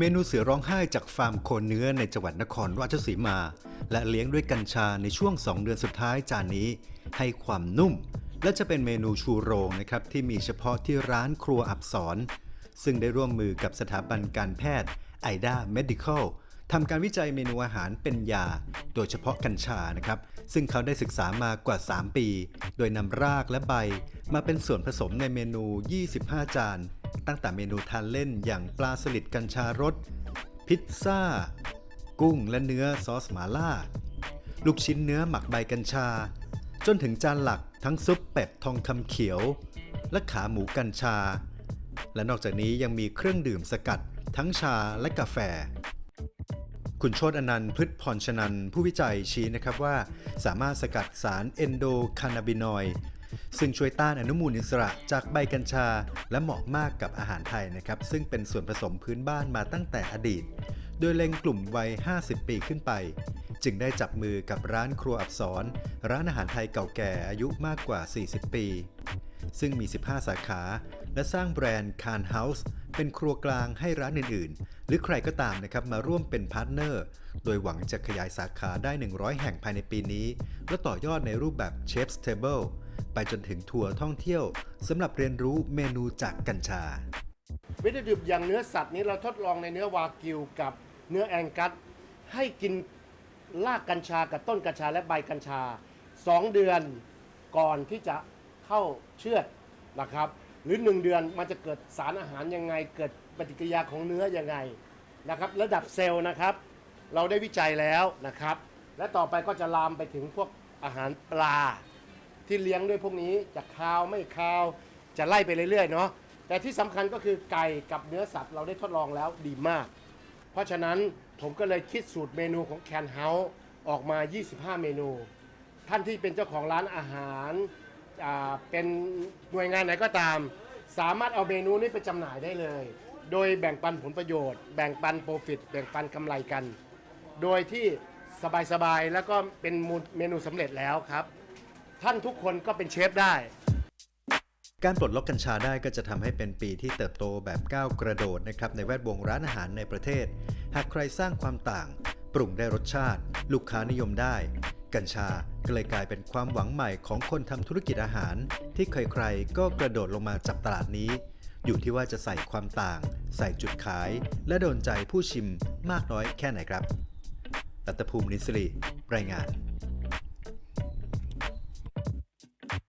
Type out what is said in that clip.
เมนูเสือร้องไห้จากฟาร์มโคเนื้อในจังหวัดนครราชสีมา และเลี้ยงด้วยกัญชาในช่วง 2 เดือนสุดท้ายจานนี้ให้ความนุ่ม และจะเป็นเมนูชูโรงนะครับที่มีเฉพาะที่ร้านครัวอับสรซึ่งได้ร่วมมือกับสถาบันการแพทย์ไอด้าเมดิคอล ทำการวิจัยเมนูอาหารเป็นยา โดยเฉพาะกัญชานะครับ ซึ่งเขาได้ศึกษามากว่า 3 ปี โดยนำรากและใบ มาเป็นส่วนผสมในเมนู 25 จาน ตั้งแต่เมนูทานเล่นอย่างปลาสลิดกัญชารส พิซซ่า กุ้งและเนื้อซอสหมาล่า ลูกชิ้นเนื้อหมักใบกัญชา จนถึงจานหลักทั้งซุปเป็ดทองคำเขียว และขาหมูกัญชา และนอกจากนี้ยังมีเครื่องดื่มสกัด ทั้งชาและกาแฟ คุณโชตอนันต์พฤษพรชนันผู้วิจัยชี้นะครับว่า สามารถสกัดสารเอนโดคานาบินอยซึ่งช่วยต้านอนุมูลอิสระจากใบกัญชา และเหมาะมากกับอาหารไทยนะครับ ซึ่งเป็นส่วนผสมพื้นบ้านมาตั้งแต่อดีต โดยเล็งกลุ่มวัย 50 ปีขึ้นไป จึงได้จับมือกับร้านครัวอับสรร้านอาหารไทยเก่าแก่อายุมากกว่า 40 ปี ซึ่งมี 15 สาขา และสร้างแบรนด์ Can House เป็นครัวกลางให้ร้านอื่นๆ หรือใครก็ตามนะครับมาร่วมเป็นพาร์ทเนอร์ โดยหวังจะขยายสาขาได้ 100 แห่งภายในปีนี้ และต่อยอดในรูปแบบ Chef's Table ไปจนถึงทัวร์ท่องเที่ยวสำหรับเรียนรู้เมนูจากกัญชา วัตถุดิบอย่างเนื้อสัตว์นี้เราทดลองในเนื้อวากิวกับเนื้อแองกัสให้กินรากกัญชากับต้นกัญชาและใบกัญชา 2 เดือนก่อนที่จะ เข้าเชือดนะครับ หรือ 1 เดือนมันจะเกิดสารอาหารยังไง เกิดปฏิกิริยาของเนื้อยังไงนะครับ ระดับเซลล์นะครับ เราได้วิจัยแล้วนะครับ และต่อไปก็จะลามไปถึงพวกอาหารปลา ที่เลี้ยงด้วยพวกนี้จะคาวไม่คาวจะไล่ไปเรื่อยๆเนาะแต่ที่สำคัญก็คือไก่กับเนื้อสัตว์เราได้ทดลองแล้วดีมาก เพราะฉะนั้นผมก็เลยคิดสูตรเมนูของแคนเฮาส์ออกมา 25 เมนู ท่านที่เป็นเจ้าของร้านอาหาร อ่าเป็นหน่วยงานไหนก็ตาม สามารถเอาเมนูนี้ไปจำหน่ายได้เลย โดยแบ่งปันผลประโยชน์ แบ่งปันโปรฟิต แบ่งปันกำไรกัน โดยที่สบายๆ แล้วก็เป็นเมนูสำเร็จแล้วครับ ท่านทุกคนก็เป็นเชฟได้ การปลดล็อกกัญชาได้ก็จะทำให้เป็นปีที่เติบโตแบบก้าวกระโดดนะครับในแวดวงร้านอาหารในประเทศ หากใครสร้างความต่าง ปรุงได้รสชาติ ลูกค้านิยมได้ กัญชาก็เลยกลายเป็นความหวังใหม่ของคนทำธุรกิจอาหาร ที่ใครๆก็กระโดดลงมาจับตลาดนี้ อยู่ที่ว่าจะใส่ความต่าง ใส่จุดขาย และโดนใจผู้ชิมมากน้อยแค่ไหนครับรัตภูมินิสรีรายงาน